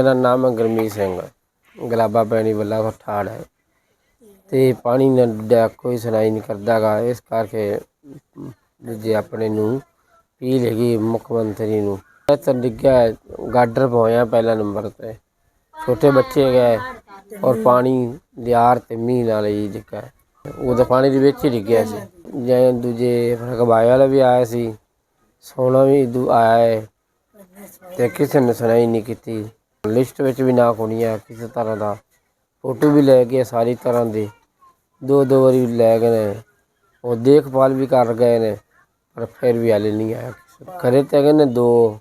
ਮੇਰਾ ਨਾਮ ਹੈ ਗੁਰਮੀਤ ਸਿੰਘ ਗਲਾਬਾ ਪੈਣੀ ਵੱਲਾ ਠਾੜ ਹੈ ਤੇ ਪਾਣੀ ਨਾ ਡੁੱਲਿਆ ਕੋਈ ਸੁਣਾਈ ਨਹੀਂ ਕਰਦਾਗਾ ਇਸ ਕਰਕੇ ਜੇ ਆਪਣੇ ਨੂੰ ਪੀ ਲੇਗੀ ਮੁੱਖ ਮੰਤਰੀ ਨੂੰ। ਇਹ ਤਾਂ ਡਿੱਗਿਆ ਹੈ, ਗਾਡਰ ਪੋਇਆ ਪਹਿਲਾ ਨੰਬਰ ਤੇ। ਛੋਟੇ ਬੱਚੇ ਗਏ ਔਰ ਪਾਣੀ ਦਿਆਰ ਤੇ ਮੀਂਹ ਨਾਲ ਹੀ ਡਿੱਗਾ ਹੈ। ਉਹ ਤਾਂ ਪਾਣੀ ਦੇ ਵਿੱਚ ਹੀ ਡਿੱਗਿਆ ਸੀ। ਜੇ ਦੂਜੇ ਰਕਬਾਏ ਵਾਲਾ ਵੀ ਆਇਆ ਸੀ। ਸੋਨਾ ਵੀ ਦੂ ਆਇਆ ਹੈ ਤੇ ਕਿਸੇ ਨੇ ਸੁਣਾਈ ਨਹੀਂ ਕੀਤੀ। ਲਿਸਟ ਵਿੱਚ ਵੀ ਨਾ ਕੋਣੀ ਹੈ ਕਿਸੇ ਤਰ੍ਹਾਂ ਦਾ। ਫੋਟੋ ਵੀ ਲੈ ਗਏ ਸਾਰੀ ਤਰ੍ਹਾਂ ਦੇ। ਦੋ ਦੋ ਵਾਰੀ ਲੈ ਗਏ ਨੇ। ਉਹ ਦੇਖਭਾਲ ਵੀ ਕਰ ਗਏ ਨੇ, ਪਰ ਫਿਰ ਵੀ ਹਾਲੇ ਨਹੀਂ ਆਇਆ ਘਰੇ ਤੇ ਹੈਗੇ ਨੇ ਦੋ,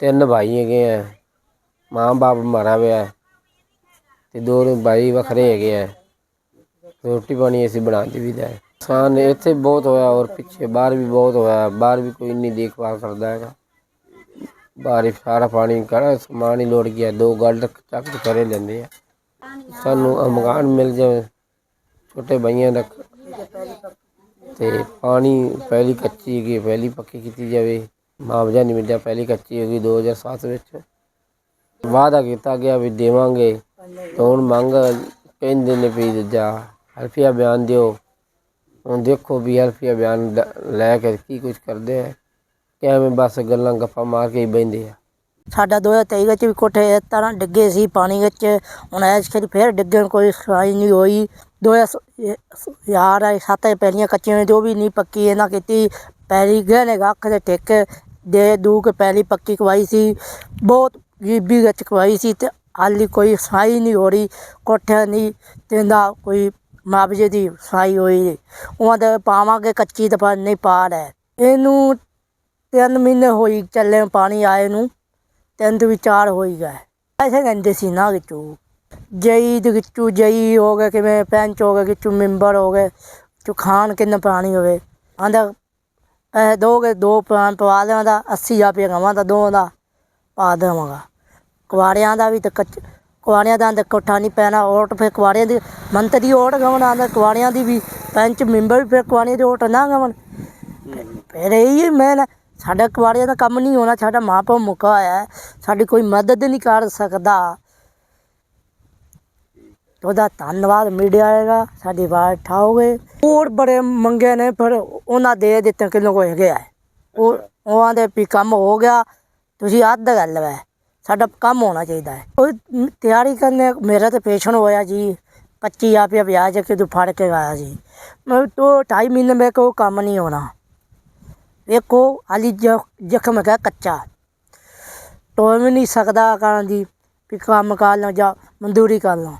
ਤਿੰਨ ਭਾਈ ਹੈਗੇ ਆ। ਮਾਂ ਬਾਪ ਮਰਾ ਹੋਇਆ ਹੈ। ਤੇ ਦੋ ਭਾਈ ਵੱਖਰੇ ਹੈਗੇ ਆ। ਰੋਟੀ ਪਾਣੀ ਅਸੀਂ ਬਣਾਉਂਦੇ ਵੀ ਦਾ ਨੁਕਸਾਨ ਇੱਥੇ ਬਹੁਤ ਹੋਇਆ ਔਰ ਪਿੱਛੇ ਬਾਹਰ ਵੀ ਬਹੁਤ ਹੋਇਆ। ਬਾਹਰ ਵੀ ਕੋਈ ਨਹੀਂ ਦੇਖਭਾਲ ਕਰਦਾ ਹੈਗਾ। ਬਾਹਰ ਸਾਰਾ ਪਾਣੀ ਕਰਾ, ਸਮਾਨ ਹੀ ਲੋੜ ਗਿਆ, ਦੋ ਗੱਲ ਚੱਕ ਕੇ ਕਰੇ ਲੈਂਦੇ ਆ। ਸਾਨੂੰ ਆਹ ਮਕਾਨ ਮਿਲ ਜਾਵੇ, ਛੋਟੇ ਭਾਈਆਂ ਦਾ ਤੇ ਪਾਣੀ ਪਹਿਲੀ ਕੱਚੀ ਗਈ ਪਹਿਲੀ ਪੱਕੀ ਕੀਤੀ ਜਾਵੇ। ਮੁਆਵਜ਼ਾ ਨਹੀਂ ਮਿਲਿਆ ਪਹਿਲੀ ਕੱਚੀ ਹੋ ਗਈ 2007 ਵਿੱਚ। ਵਾਅਦਾ ਕੀਤਾ ਗਿਆ ਵੀ ਦੇਵਾਂਗੇ, ਤੇ ਹੁਣ ਮੰਗ ਕਹਿੰਦੇ ਨੇ ਵੀ ਦੂਜਾ ਹਲਫੀਆ ਬਿਆਨ ਦਿਓ। ਹੁਣ ਦੇਖੋ ਵੀ ਹਲਫੀਆ ਬਿਆਨ ਲ- ਲੈ ਕੇ ਕੀ ਕੁਝ ਕਰਦੇ ਆ। ਕਿਵੇਂ ਬਸ ਗੱਲਾਂ ਗੱਪਾਂ ਮਾਰ ਕੇ ਹੀ ਬਹਿੰਦੇ ਆ। ਸਾਡਾ 2023 ਵਿੱਚ ਵੀ ਕੋਠੇ ਇਸ ਤਰ੍ਹਾਂ ਡਿੱਗੇ ਸੀ, ਪਾਣੀ ਵਿੱਚ। ਹੁਣ ਐਸ ਫਿਰ ਫੇਰ ਡਿੱਗਣ ਕੋਈ ਸੁਣਾਈ ਨਹੀਂ ਹੋਈ। ਦੋ ਯਾਰ ਸੱਤ ਪਹਿਲੀਆਂ ਕੱਚੀਆਂ ਜੋ ਵੀ ਨਹੀਂ ਪੱਕੀ ਇਹਨਾਂ ਕੀਤੀ। ਪੈਲੀ ਗਏ ਨੇ ਅੱਖ ਦੇ ਟਿਕ, ਦੇ ਦੂ ਕੇ ਪਹਿਲੀ ਪੱਕੀ ਕਵਾਈ ਸੀ। ਬਹੁਤ ਗਰੀਬੀ ਵਿੱਚ ਕਵਾਈ ਸੀ ਤੇ ਹਾਲੀ ਕੋਈ ਸੁਣਾਈ ਨਹੀਂ ਹੋ ਰਹੀ। ਕੋਠਿਆਂ ਦੀ ਤੇ ਨਾ ਕੋਈ ਮੁਆਵਜ਼ੇ ਦੀ ਸੁਣਾਈ ਹੋਈ ਨਹੀਂ। ਉਹਨਾਂ ਦੇ ਪਾਵਾਂਗੇ ਕੱਚੀ ਤਾਂ ਨਹੀਂ ਪਾ ਰਹੇ ਇਹਨੂੰ ਤਿੰਨ ਮਹੀਨੇ ਹੋਈ ਚੱਲੇ ਪਾਣੀ ਆਏ ਨੂੰ ਤਿੰਨ ਤੋਂ ਵੀ ਚਾਰ ਹੋਈ ਗਏ। ਐਸੇ ਕਹਿੰਦੇ ਸੀ ਨਾ ਵਿੱਚੋਂ ਜਈ ਦੇ ਵਿੱਚੋਂ ਜਈ ਹੋ ਗਏ ਕਿਵੇਂ ਪੈਂਚ ਹੋ ਗਏ ਵਿੱਚੋਂ ਮੈਂਬਰ ਹੋ ਗਏ ਚੋ ਖਾਣ ਕਿੰਨਾ ਪਾਣੀ ਹੋਵੇ। ਆਂਦਾ ਪੈਸੇ ਦੋਗੇ ਦੋ ਪਾਣ ਪਵਾ ਲਿਆਂਦਾ 80 ਰੁਪਏ ਕਮਾਂ ਦਾ ਦੋ ਦਾ ਪਾ ਦੇਵਾਂਗਾ। ਕੁਆੜਿਆਂ ਦਾ ਵੀ ਤੇ ਕੱਚ ਕੁਆੜਿਆਂ ਦਾ ਕੋਠਾ ਨਹੀਂ ਪੈਣਾ ਓਟ ਫਿਰ ਕੁਆੜਿਆਂ ਦੀ ਮੰਤਰੀ ਓਟ ਗਵਣ ਆਂਦਾ ਕੁਆੜਿਆਂ ਦੀ ਵੀ ਪੰਚ ਮੈਂਬਰ ਵੀ ਫਿਰ ਕੁਆੜਿਆਂ ਦੀ ਓਟ ਨਾ ਗਵਣ। ਫਿਰ ਇਹ ਮੈਂ ਨਾ ਸਾਡਾ ਕੁਆੜਿਆਂ ਦਾ ਕੰਮ ਨਹੀਂ ਹੋਣਾ ਸਾਡਾ ਮਾਂ ਪਿਓ ਮੁੱਕਾ ਹੋਇਆ ਹੈ, ਸਾਡੀ ਕੋਈ ਮਦਦ ਨਹੀਂ ਕਰ ਸਕਦਾ। ਉਹਦਾ ਧੰਨਵਾਦ ਮੀਡੀਆ ਵਾਲਾ ਸਾਡੀ ਆਵਾਜ਼ ਉਠਾਓਗੇ। ਹੋਰ ਬੜੇ ਮੰਗੇ ਨੇ ਪਰ ਉਹਨਾਂ ਦੇ ਦਿੱਤੇ ਕਿਲੋ ਕੋ ਹੈਗੇ ਆ। ਉਹ ਉਹਨਾਂ ਦੇ ਵੀ ਕੰਮ ਹੋ ਗਿਆ ਤੁਸੀਂ ਅੱਧ ਗੱਲ ਵੈ ਸਾਡਾ ਕੰਮ ਹੋਣਾ ਚਾਹੀਦਾ ਹੈ। ਉਹ ਮ- ਤਿਆਰੀ ਕਰਨੇ ਮੇਰਾ ਤੇ ਪੇਸ਼ੈਂਟ ਹੋਇਆ ਜੀ 25 ਆਪਿਆ ਵਿਆਜ ਕੇ ਤੂੰ ਫੜ ਕੇ ਆਇਆ ਜੀ ਮੈਂ ਤੋਂ ਢਾਈ ਮਹੀਨੇ ਮੇਰੇ ਕੋਲ ਕੰਮ ਨਹੀਂ ਹੋਣਾ। ਵੇਖੋ, ਹਾਲੀ ਜ- ਜ਼ਖਮ ਹੈਗਾ ਕੱਚਾ। ਟੋਏ ਵੀ ਨਹੀਂ ਸਕਦਾ ਕਾਰਨ ਜੀ ਵੀ ਕੰਮ ਕਰ ਲਾਂ ਜਾਂ ਮਜ਼ਦੂਰੀ ਕਰ ਲਾਂ।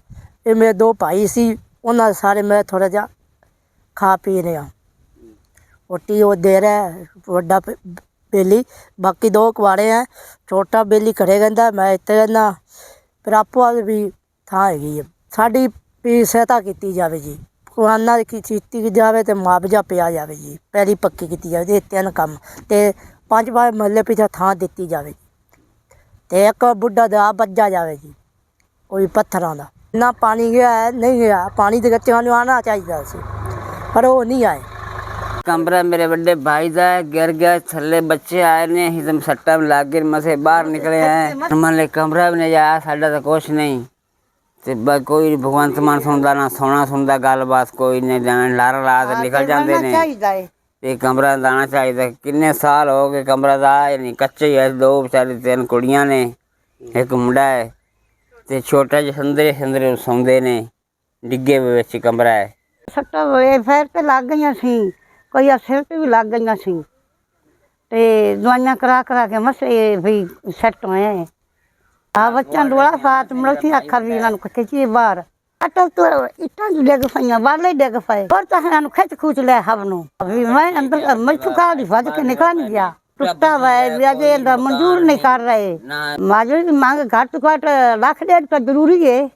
ਇਹ ਮੇਰੇ ਦੋ ਭਾਈ ਸੀ, ਉਹਨਾਂ ਦੇ ਸਾਰੇ ਮੈਂ ਥੋੜਾ ਜਿਹਾ ਖਾ ਪੀ ਰਿਹਾ। ਰੋਟੀ ਉਹ ਦੇ ਰਿਹਾ, ਵੱਡਾ ਬੇਲੀ। ਬਾਕੀ ਦੋ ਕੁਆੜੇ ਆ, ਛੋਟਾ ਬੇਲੀ ਘਰੇ ਕਹਿੰਦਾ ਮੈਂ ਇੱਥੇ ਕਹਿੰਦਾ ਫਿਰ ਆਪੋ ਵੀ ਥਾਂ ਹੈਗੀ ਹੈ ਸਾਡੀ ਵੀ ਸਹਾਇਤਾ ਕੀਤੀ ਜਾਵੇ ਜੀ। ਕੁਆਨਾ ਦੀ ਕੀ- ਕੀਤੀ ਜਾਵੇ ਤੇ ਮੁਆਵਜ਼ਾ ਪਿਆ ਜਾਵੇ ਜੀ। ਪਹਿਲੀ ਪੱਕੀ ਕੀਤੀ ਜਾਵੇ ਇਹ ਤਿੰਨ ਕੰਮ ਤੇ ਪੰਜ ਪੰਜ ਮਹੱਲੇ ਪਿੱਛੇ ਥਾਂ ਦਿੱਤੀ ਜਾਵੇ ਤੇ ਇੱਕ ਬੁੱਢਾ ਦਾ ਬੱਜਾ ਜਾਵੇ ਜੀ ਕੋਈ ਪੱਥਰਾਂ ਦਾ। ਨਾ ਪਾਣੀ ਗਿਆ ਹੈ, ਨਹੀਂ ਗਿਆ ਪਾਣੀ ਦੇ ਗੱਚਿਆਂ ਨੂੰ ਆਣਾ ਚਾਹੀਦਾ ਸੀ ਪਰ ਉਹ ਨਹੀਂ ਆਏ। ਕਮਰਾ ਮੇਰੇ ਵੱਡੇ ਭਾਈ ਦਾ ਹੈ, ਗਿਰ ਗਿਆ ਥੱਲੇ ਬੱਚੇ ਆਏ ਨੇ ਹਿਜ਼ਮ ਸੱਟਾ ਲੱਗ ਗਏ ਮਸੇ ਬਾਹਰ ਨਿਕਲੇ ਆਏ। ਮਨ ਕਮਰਾ ਵੀ ਨਹੀਂ ਆਇਆ ਸਾਡਾ ਤਾਂ ਕੁਛ ਨਹੀਂ। ਤੇ ਬ- ਕੋਈ ਭਗਵੰਤ ਮਾਨ ਸੁਣਦਾ ਨਾ ਸੋਣਾ ਸੁਣਦਾ ਗੱਲਬਾਤ ਕੋਈ ਨਹੀਂ ਜਾਣ ਲਾਰਾ ਲਾ ਕੇ ਨਿਕਲ ਜਾਂਦੇ ਨੇ। ਚਾਹੀਦਾ ਤੇ ਕਮਰਾ ਦਾਣਾ ਚਾਹੀਦਾ। ਕਿੰਨੇ ਸਾਲ ਹੋ ਗਏ ਕਮਰਾ ਦਾ ਨਹੀਂ ਕੱਚੇ ਹੀ ਐ ਦੋ ਵਿਚਾਰੇ ਤਿੰਨ ਕੁੜੀਆਂ ਨੇ ਇੱਕ ਮੁੰਡਾ ਹੈ ਤੇ ਛੋਟਾ ਜਿਹਾ ਸੰਦਰੇ ਸੰਦਰੇ ਸੌਂਦੇ ਨੇ ਡਿੱਗੇ ਹੋਏ ਵਿੱਚ ਕਮਰਾ ਹੈ ਸੱਟਾਂ ਵੇ ਫੇਰ ਤੇ ਲੱਗ ਗਈਆਂ ਸੀ ਕੋਈ ਸਿਰ ਤੇ ਵੀ ਲੱਗ ਗਈਆਂ ਸੀ। ਤੇ ਦਵਾਈਆਂ ਕਰਾ ਕਰਾ ਕੇ ਮਸੇ ਵੀ ਸੈੱਟ ਹੋਏ ਆ ਬੱਚਾ ਡੋਲਾ ਸਾਥ ਮਲਕੀ ਅੱਖਾਂ ਵੀ ਇਹਨਾਂ ਨੂੰ ਖਿੱਚੀ ਬਾਹਰ। ਅਟਲ ਤੋਂ ਇੱਟਾਂ ਨੂੰ ਡਿੱਗ ਪਈਆਂ, ਬਾਹਰਲੇ ਡਿੱਗ ਪਏ। ਹੋਰ ਤਾਂ ਇਹਨਾਂ ਨੂੰ ਖਿੱਚ ਖੂਚ ਲੈ ਹਵ ਨੂੰ। ਵੀ ਮੈਂ ਅੰਦਰ, ਮੈਥੋਂ ਕਾਹ ਦੀ ਕੇ ਨਿਕਲ ਗਿਆ। ਟੁੱਟਾ ਵਾ ਵਿਆਜੇ ਦਾ ਮਨਜ਼ੂਰ ਨਹੀਂ ਕਰ ਰਹੇ। ਨਾ ਦੀ ਮੰਗ ਘੱਟ ਤੋਂ ਘੱਟ ਲੱਖ ਡੇਢ ਤਾਂ ਜ਼ਰੂਰੀ ਏ।